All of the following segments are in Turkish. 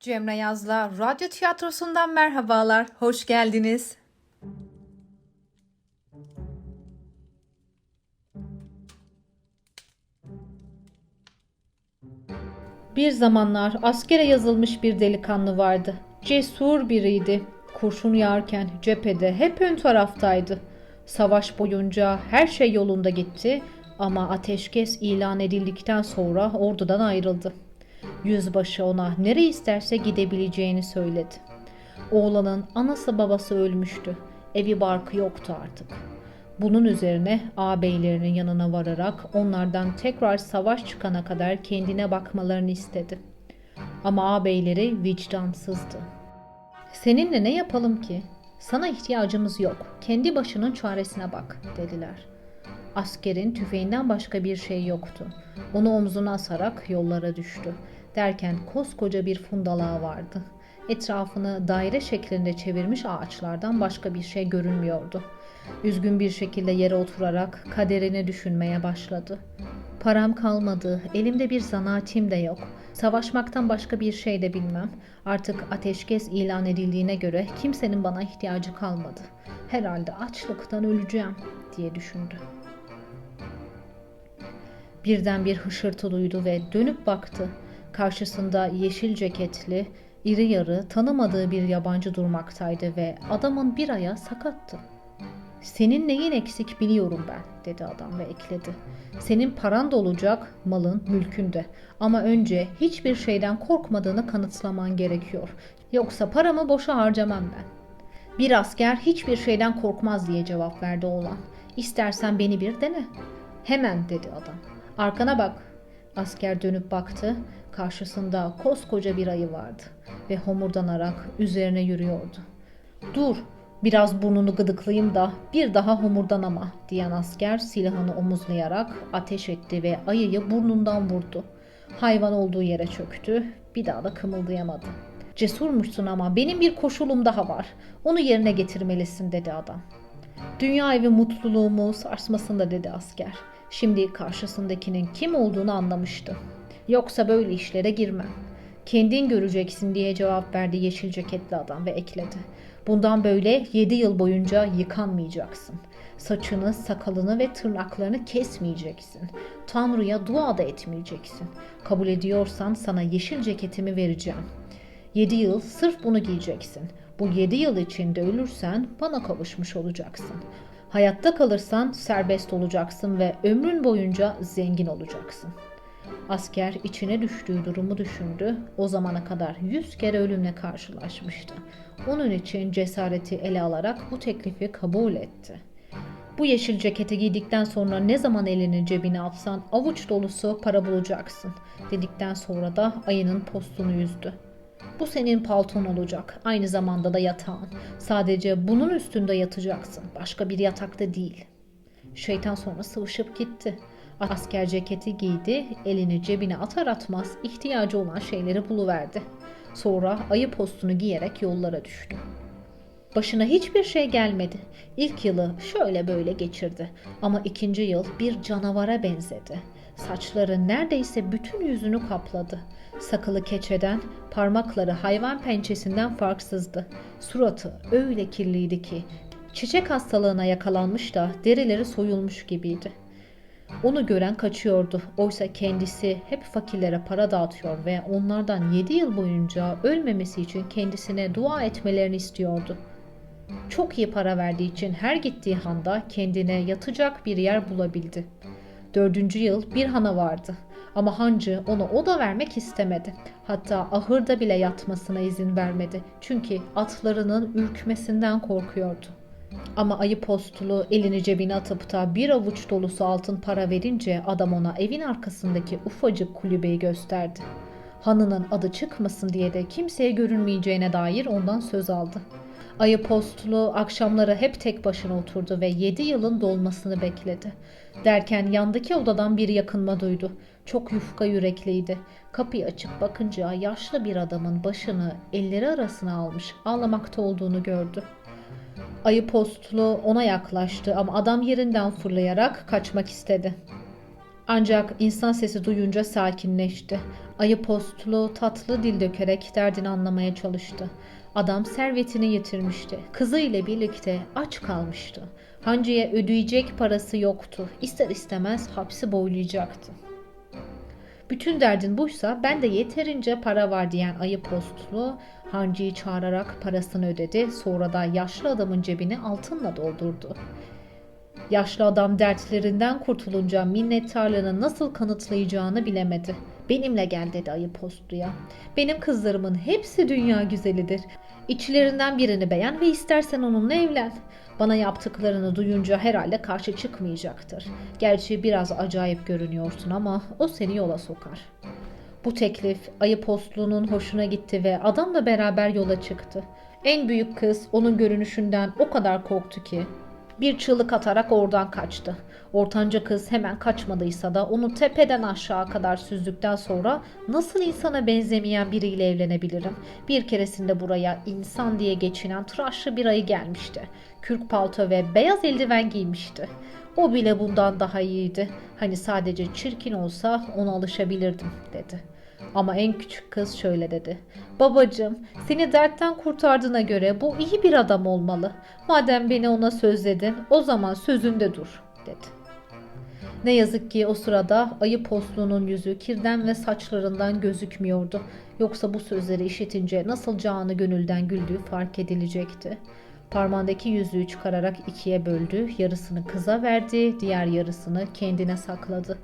Cemre Yaz'la radyo tiyatrosundan merhabalar, hoş geldiniz. Bir zamanlar askere yazılmış bir delikanlı vardı. Cesur biriydi. Kurşun yağarken cephede hep ön taraftaydı. Savaş boyunca her şey yolunda gitti ama ateşkes ilan edildikten sonra ordudan ayrıldı. Yüzbaşı ona nereye isterse gidebileceğini söyledi. Oğlanın anası babası ölmüştü. Evi barkı yoktu artık. Bunun üzerine ağabeylerinin yanına vararak onlardan tekrar savaş çıkana kadar kendine bakmalarını istedi. Ama ağabeyleri vicdansızdı. Seninle ne yapalım ki? Sana ihtiyacımız yok. Kendi başının çaresine bak dediler. Askerin tüfeğinden başka bir şey yoktu. Onu omzuna asarak yollara düştü. Derken koskoca bir fundalağı vardı. Etrafını daire şeklinde çevirmiş ağaçlardan başka bir şey görünmüyordu. Üzgün bir şekilde yere oturarak kaderini düşünmeye başladı. Param kalmadı, elimde bir zanaatim de yok. Savaşmaktan başka bir şey de bilmem. Artık ateşkes ilan edildiğine göre kimsenin bana ihtiyacı kalmadı. Herhalde açlıktan öleceğim diye düşündü. Birden bir hışırtı duydu ve dönüp baktı. Karşısında yeşil ceketli, iri yarı, tanımadığı bir yabancı durmaktaydı ve adamın bir ayağı sakattı. Senin neyin eksik biliyorum ben dedi adam ve ekledi. Senin paran da olacak, malın, mülkün de. Ama önce hiçbir şeyden korkmadığını kanıtlaman gerekiyor. Yoksa paramı boşa harcamam ben. Bir asker hiçbir şeyden korkmaz diye cevap verdi oğlan. İstersen beni bir dene. Hemen dedi adam. Arkana bak. Asker dönüp baktı. Karşısında koskoca bir ayı vardı ve homurdanarak üzerine yürüyordu. Dur, biraz burnunu gıdıklayayım da bir daha homurdanama diyen asker silahını omuzlayarak ateş etti ve ayıyı burnundan vurdu. Hayvan olduğu yere çöktü, bir daha da kımıldayamadı. Cesurmuşsun ama benim bir koşulum daha var. Onu yerine getirmelisin dedi adam. Dünya evi mutluluğumu sarsmasın da dedi asker. Şimdi karşısındakinin kim olduğunu anlamıştı. Yoksa böyle işlere girmem. Kendin göreceksin diye cevap verdi yeşil ceketli adam ve ekledi. Bundan böyle 7 yıl boyunca yıkanmayacaksın. Saçını, sakalını ve tırnaklarını kesmeyeceksin. Tanrı'ya dua da etmeyeceksin. Kabul ediyorsan sana yeşil ceketimi vereceğim. 7 yıl sırf bunu giyeceksin. Bu 7 yıl içinde ölürsen bana kavuşmuş olacaksın. Hayatta kalırsan serbest olacaksın ve ömrün boyunca zengin olacaksın. Asker içine düştüğü durumu düşündü. O zamana kadar yüz kere ölümle karşılaşmıştı. Onun için cesareti ele alarak bu teklifi kabul etti. Bu yeşil ceketi giydikten sonra ne zaman elini cebine atsan avuç dolusu para bulacaksın dedikten sonra da ayının postunu yüzdü. Bu senin palton olacak. Aynı zamanda da yatağın. Sadece bunun üstünde yatacaksın. Başka bir yatakta değil. Şeytan sonra sıvışıp gitti. Asker ceketi giydi, elini cebine atar atmaz ihtiyacı olan şeyleri buluverdi. Sonra ayı postunu giyerek yollara düştü. Başına hiçbir şey gelmedi. İlk yılı şöyle böyle geçirdi. Ama ikinci yıl bir canavara benzedi. Saçları neredeyse bütün yüzünü kapladı. Sakalı keçeden, parmakları hayvan pençesinden farksızdı. Suratı öyle kirliydi ki çiçek hastalığına yakalanmış da derileri soyulmuş gibiydi. Onu gören kaçıyordu. Oysa kendisi hep fakirlere para dağıtıyor ve onlardan 7 yıl boyunca ölmemesi için kendisine dua etmelerini istiyordu. Çok iyi para verdiği için her gittiği handa kendine yatacak bir yer bulabildi. Dördüncü yıl bir hana vardı. Ama hancı ona oda vermek istemedi. Hatta ahırda bile yatmasına izin vermedi. Çünkü atlarının ürkmesinden korkuyordu. Ama ayı postulu elini cebine atıp da bir avuç dolusu altın para verince adam ona evin arkasındaki ufacık kulübeyi gösterdi. Hanının adı çıkmasın diye de kimseye görünmeyeceğine dair ondan söz aldı. Ayı postulu akşamları hep tek başına oturdu ve yedi yılın dolmasını bekledi. Derken yandaki odadan bir yakınma duydu. Çok yufka yürekliydi. Kapıyı açıp bakınca yaşlı bir adamın başını elleri arasına almış ağlamakta olduğunu gördü. Ayı postulu ona yaklaştı ama adam yerinden fırlayarak kaçmak istedi. Ancak insan sesi duyunca sakinleşti. Ayı postlu tatlı dil dökerek derdini anlamaya çalıştı. Adam servetini yitirmişti. Kızı ile birlikte aç kalmıştı. Hancı'ya ödeyecek parası yoktu. İster istemez hapsi boylayacaktı. Bütün derdin buysa ben de yeterince para var diyen ayı postlu Hancı'yı çağırarak parasını ödedi. Sonra da yaşlı adamın cebini altınla doldurdu. Yaşlı adam dertlerinden kurtulunca minnettarlığını nasıl kanıtlayacağını bilemedi. Benimle gel dedi ayı postluya. Benim kızlarımın hepsi dünya güzelidir. İçlerinden birini beğen ve istersen onunla evlen. Bana yaptıklarını duyunca herhalde karşı çıkmayacaktır. Gerçi biraz acayip görünüyorsun ama o seni yola sokar. Bu teklif ayı postluğunun hoşuna gitti ve adamla beraber yola çıktı. En büyük kız onun görünüşünden o kadar korktu ki bir çığlık atarak oradan kaçtı. Ortanca kız hemen kaçmadıysa da onu tepeden aşağı kadar süzdükten sonra nasıl insana benzemeyen biriyle evlenebilirim? Bir keresinde buraya insan diye geçinen tıraşlı bir ayı gelmişti. Kürk palto ve beyaz eldiven giymişti. O bile bundan daha iyiydi. Hani sadece çirkin olsa ona alışabilirdim dedi. Ama en küçük kız şöyle dedi. Babacığım seni dertten kurtardığına göre bu iyi bir adam olmalı. Madem beni ona sözledin o zaman sözünde dur dedi. Ne yazık ki o sırada ayı postluğunun yüzü kirden ve saçlarından gözükmüyordu. Yoksa bu sözleri işitince nasıl canı gönülden güldüğü fark edilecekti. Parmağındaki yüzüğü çıkararak ikiye böldü, yarısını kıza verdi, diğer yarısını kendine sakladı.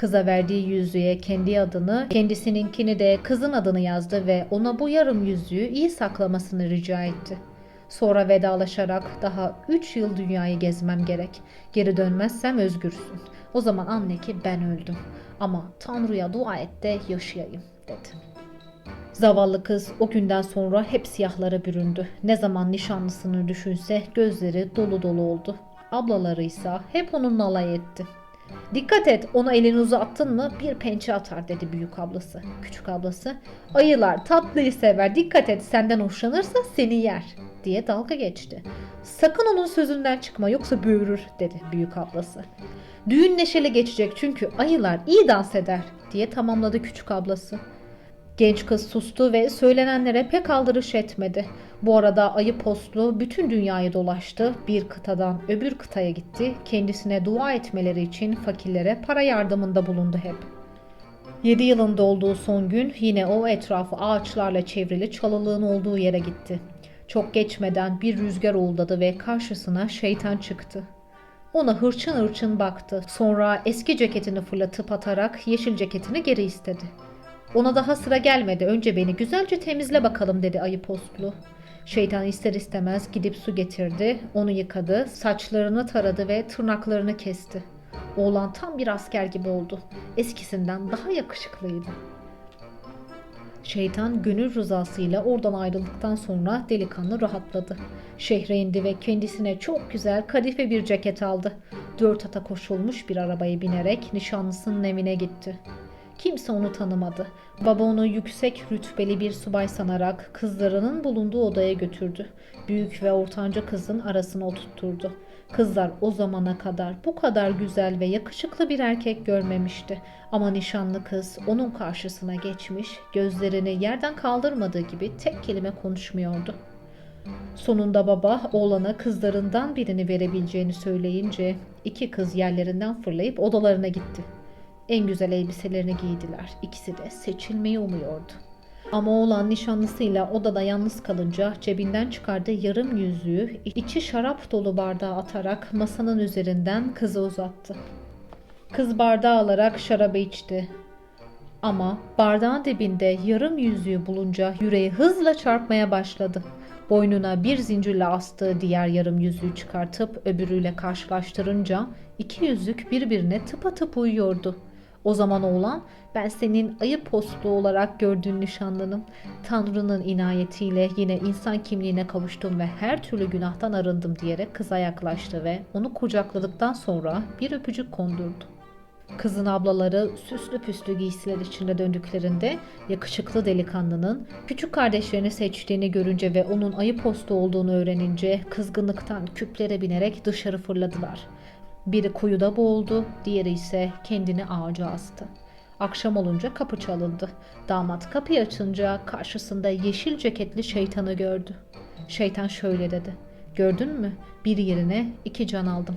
Kıza verdiği yüzüğe kendi adını, kendisininkini de kızın adını yazdı ve ona bu yarım yüzüğü iyi saklamasını rica etti. Sonra vedalaşarak daha 3 yıl dünyayı gezmem gerek. Geri dönmezsem özgürsün. O zaman anla ki ben öldüm. Ama Tanrı'ya dua et de yaşayayım dedi. Zavallı kız o günden sonra hep siyahlara büründü. Ne zaman nişanlısını düşünse gözleri dolu dolu oldu. Ablaları ise hep onunla alay etti. Dikkat et ona elini uzattın mı bir pençe atar dedi büyük ablası. Küçük ablası ayılar tatlıyı sever dikkat et senden hoşlanırsa seni yer diye dalga geçti. Sakın onun sözünden çıkma yoksa böğürür dedi büyük ablası. Düğün neşeli geçecek çünkü ayılar iyi dans eder diye tamamladı küçük ablası. Genç kız sustu ve söylenenlere pek aldırış etmedi. Bu arada ayı postlu bütün dünyayı dolaştı. Bir kıtadan öbür kıtaya gitti. Kendisine dua etmeleri için fakirlere para yardımında bulundu hep. 7 yılında olduğu son gün yine o etrafı ağaçlarla çevrili çalılığın olduğu yere gitti. Çok geçmeden bir rüzgar uğuldadı ve karşısına şeytan çıktı. Ona hırçın hırçın baktı. Sonra eski ceketini fırlatıp atarak yeşil ceketini geri istedi. Ona daha sıra gelmedi. Önce beni güzelce temizle bakalım dedi ayı postlu. Şeytan ister istemez gidip su getirdi. Onu yıkadı, saçlarını taradı ve tırnaklarını kesti. Oğlan tam bir asker gibi oldu. Eskisinden daha yakışıklıydı. Şeytan gönül rızasıyla oradan ayrıldıktan sonra delikanlı rahatladı. Şehre indi ve kendisine çok güzel kadife bir ceket aldı. Dört ata koşulmuş bir arabaya binerek nişanlısının evine gitti. Kimse onu tanımadı. Baba onu yüksek rütbeli bir subay sanarak kızlarının bulunduğu odaya götürdü. Büyük ve ortanca kızın arasına oturtturdu. Kızlar o zamana kadar bu kadar güzel ve yakışıklı bir erkek görmemişti. Ama nişanlı kız onun karşısına geçmiş, gözlerini yerden kaldırmadığı gibi tek kelime konuşmuyordu. Sonunda baba oğlana kızlarından birini verebileceğini söyleyince iki kız yerlerinden fırlayıp odalarına gitti. En güzel elbiselerini giydiler. İkisi de seçilmeyi umuyordu. Ama oğlan nişanlısıyla odada yalnız kalınca cebinden çıkardığı yarım yüzüğü içi şarap dolu bardağa atarak masanın üzerinden kıza uzattı. Kız bardağı alarak şarabı içti. Ama bardağın dibinde yarım yüzüğü bulunca yüreği hızla çarpmaya başladı. Boynuna bir zincirle astığı diğer yarım yüzüğü çıkartıp öbürüyle karşılaştırınca iki yüzük birbirine tıpatıp uyuyordu. O zaman oğlan ben senin ayı postlu olarak gördüğün nişanlınım. Tanrı'nın inayetiyle yine insan kimliğine kavuştum ve her türlü günahtan arındım diyerek kıza yaklaştı ve onu kucakladıktan sonra bir öpücük kondurdu. Kızın ablaları süslü püslü giysiler içinde döndüklerinde yakışıklı delikanlının küçük kardeşlerini seçtiğini görünce ve onun ayı postu olduğunu öğrenince kızgınlıktan küplere binerek dışarı fırladılar. Biri kuyuda boğuldu, diğeri ise kendini ağaca astı. Akşam olunca kapı çalındı. Damat kapıyı açınca karşısında yeşil ceketli şeytanı gördü. Şeytan şöyle dedi. Gördün mü? Bir yerine iki can aldım.